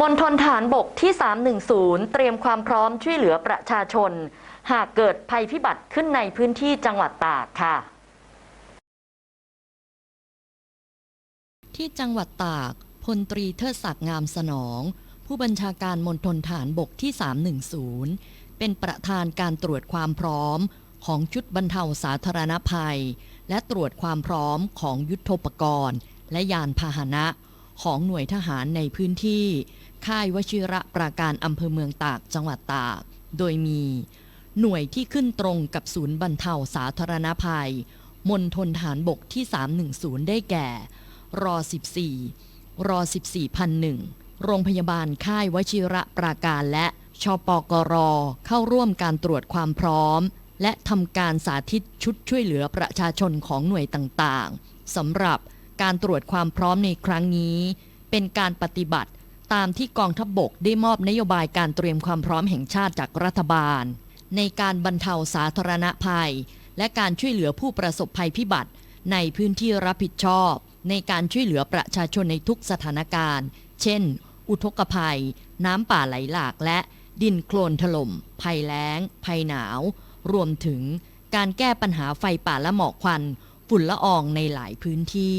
มณฑลฐานบกที่ 310 เตรียมความพร้อมช่วยเหลือประชาชน หากเกิดภัยพิบัติขึ้นในพื้นที่จังหวัดตากค่ะ ที่จังหวัดตากพลตรีเทิดศักดิ์งามสนอง ผู้บัญชาการมณฑลฐานบกที่ 310 เป็นประธานการตรวจความพร้อมของชุดบรรเทาสาธารณภัย และตรวจความพร้อมของยุทธปกรณ์ และยานพาหนะ ของหน่วยทหารในพื้นที่ ค่ายวชิระปราการอำเภอเมืองตากจังหวัดตาก โดยมีหน่วยที่ขึ้นตรงกับศูนย์บรรเทาสาธารณภัย มณฑลฐานบกที่ 310 ได้แก่รอ14รอ14พันหนึ่งโรงพยาบาลค่ายวชิระปราการและชปกร เข้าร่วมการตรวจความพร้อม และทำการสาธิตชุดช่วยเหลือประชาชนของหน่วยต่างๆสำหรับ การตรวจความพร้อมในครั้งนี้ เป็นการปฏิบัติตามที่กองทัพบบกได้มอบนโยบายการเตรียมความพร้อมแห่งชาติจากรัฐบาล ในการบรรเทาสาธารณภัย และการช่วยเหลือผู้ประสบภัยพิบัติ ในพื้นที่รับผิดชอบ ในการช่วยเหลือประชาชนในทุกสถานการณ์ เช่น อุทกภัย น้ำป่าไหลหลากและดินโคลนถล่ม ภัยแล้ง ภัยหนาว รวมถึงการแก้ปัญหาไฟป่าและหมอกควัน ฝุ่นละอองในหลายพื้นที่